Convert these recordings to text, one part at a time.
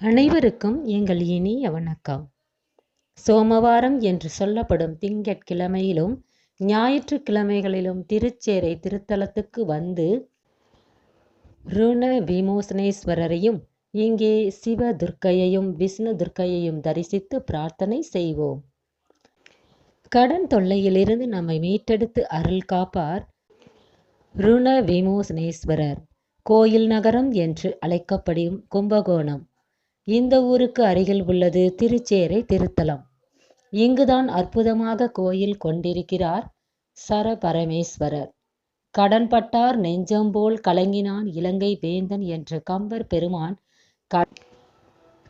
அனைவருக்கும் எங்கள் இனிய வணக்கம். சோமவாரம் என்று சொல்லப்படும் திங்கட்கிழமையிலும் ஞாயிற்றுக்கிழமைகளிலும் திருச்சேரை திருத்தலத்துக்கு வந்து ருண விமோசனேஸ்வரரையும் இங்கே சிவ துர்க்கையையும் விஷ்ணு துர்க்கையையும் தரிசித்து பிரார்த்தனை செய்வோம். கடன் தொல்லையிலிருந்து நம்மை மீட்டெடுத்து அருள் காப்பார் ருண விமோசனேஸ்வரர். கோயில் நகரம் என்று அழைக்கப்படும் கும்பகோணம். இந்த ஊருக்கு அருகில் உள்ளது திருச்சேரை திருத்தலம். இங்குதான் அற்புதமாக கோயில் கொண்டிருக்கிறார் சரபரமேஸ்வரர். கடன்பட்டார் நெஞ்சம்போல் கலங்கினான் இலங்கை வேந்தன் என்ற கம்பர் பெருமான்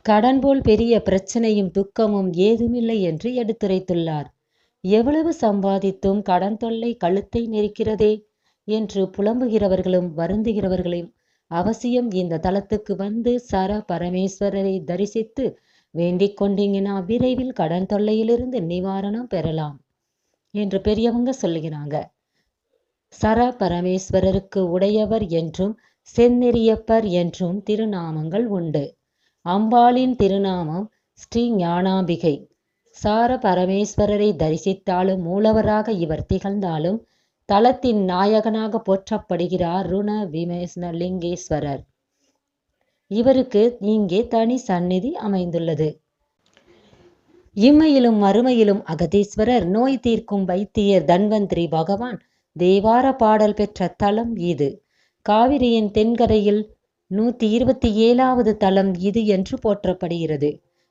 கடன் போல் பெரிய பிரச்சனையும் துக்கமும் ஏதுமில்லை என்று எடுத்துரைத்துள்ளார். எவ்வளவு சம்பாதித்தும் கடன் தொல்லை கழுத்தை நெரிக்கிறதே? என்று புலம்புகிறவர்களும் வருந்துகிறவர்களையும் அவசியம் இந்த தலத்துக்கு வந்து சர பரமேஸ்வரரை தரிசித்து வேண்டிக் கொண்டீங்கன்னா விரைவில் கடன் தொல்லையிலிருந்து நிவாரணம் பெறலாம் என்று பெரியவங்க சொல்லுகிறாங்க. சர பரமேஸ்வரருக்கு உடையவர் என்றும் செந்நெறியப்பர் என்றும் திருநாமங்கள் உண்டு. அம்பாளின் திருநாமம் ஸ்ரீ ஞானாம்பிகை. சார பரமேஸ்வரரை தரிசித்தாலும் மூலவராக இவர் திகழ்ந்தாலும் தலத்தின் நாயகனாக போற்றப்படுகிறார் ருண விமேசன லிங்கேஸ்வரர் இவருக்கு இங்கே தனி சந்நிதி அமைந்துள்ளது. இம்மையிலும் மறுமையிலும் அகதீஸ்வரர் நோய் தீர்க்கும் வைத்தியர் தன்வந்திரி பகவான் தேவார பாடல் பெற்ற தலம் இது. காவிரியின் தென்கரையில் நூத்தி இருபத்தி ஏழாவது தலம் இது என்று போற்றப்படுகிறது.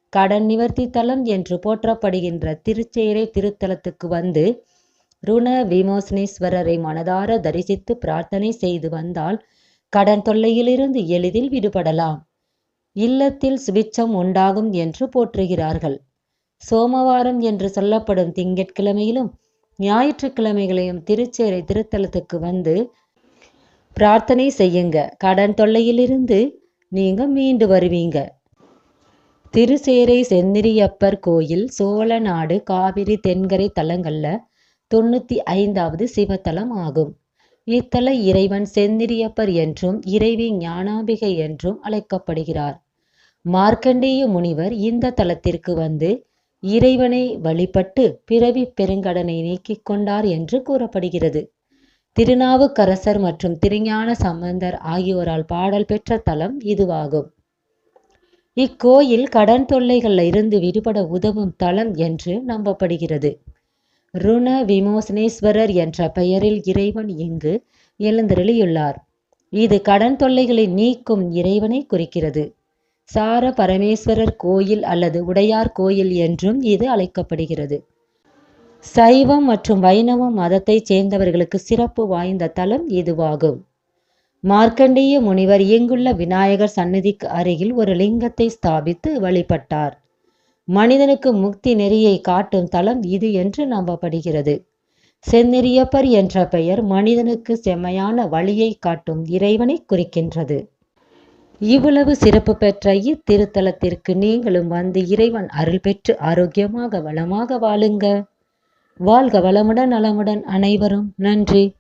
கடன் நிவர்த்தி தலம் என்று போற்றப்படுகின்ற திருச்சேரை திருத்தலத்துக்கு வந்து ருண விமோசனேஸ்வரரை மனதார தரிசித்து பிரார்த்தனை செய்து வந்தால் கடன் தொல்லையிலிருந்து எளிதில் விடுபடலாம். இல்லத்தில் சுபிச்சம் உண்டாகும் என்று போற்றுகிறார்கள். சோமவாரம் என்று சொல்லப்படும் திங்கட்கிழமையிலும் ஞாயிற்றுக்கிழமைகளையும் திருச்சேரை திருத்தலத்துக்கு வந்து பிரார்த்தனை செய்யுங்க. கடன் தொல்லையிலிருந்து நீங்க மீண்டு வருவீங்க. திருச்சேரை செந்திரியப்பர் கோயில் சோழநாடு காவிரி தென்கரை தலங்கள்ல தொண்ணூத்தி ஐந்தாவது சிவத்தலம் ஆகும். இத்தல இறைவன் செந்திரியப்பர் என்றும் இறைவி ஞானாம்பிகை என்றும் அழைக்கப்படுகிறார். மார்க்கண்டேய முனிவர் இந்த தலத்திற்கு வந்து இறைவனை வழிபட்டு பிறவி பெருங்கடனை நீக்கிக் கொண்டார் என்று கூறப்படுகிறது. திருநாவுக்கரசர் மற்றும் திருஞான சம்பந்தர் ஆகியோரால் பாடல் பெற்ற தலம் இதுவாகும். இக்கோயில் கடன் தொல்லைகளில் இருந்து விடுபட உதவும் தலம் என்று நம்பப்படுகிறது. ருண விமோசனேஸ்வரர் என்ற பெயரில் இறைவன் இங்கு எழுந்தருளியுள்ளார். இது கடன் தொல்லைகளை நீக்கும் இறைவனை குறிக்கிறது. சார பரமேஸ்வரர் கோயில் அல்லது உடையார் கோயில் என்றும் இது அழைக்கப்படுகிறது. சைவம் மற்றும் வைணவம் மதத்தைச் சேர்ந்தவர்களுக்கு சிறப்பு வாய்ந்த தலம் இதுவாகும். மார்க்கண்டேய முனிவர் இங்குள்ள விநாயகர் சன்னதிக்கு அருகில் ஒரு லிங்கத்தை ஸ்தாபித்து வழிபட்டார். மனிதனுக்கு முக்தி நெறியை காட்டும் தலம் இது என்று நம்பப்படுகிறது. செந்நெறியப்பர் என்ற பெயர் மனிதனுக்கு செம்மையான வழியை காட்டும் இறைவனை குறிக்கின்றது. இவ்வளவு சிறப்பு பெற்ற இத்திருத்தலத்திற்கு நீங்களும் வந்து இறைவன் அருள் பெற்று ஆரோக்கியமாக வளமாக வாழுங்க. வாழ்க வளமுடன் நலமுடன் அனைவரும். நன்றி.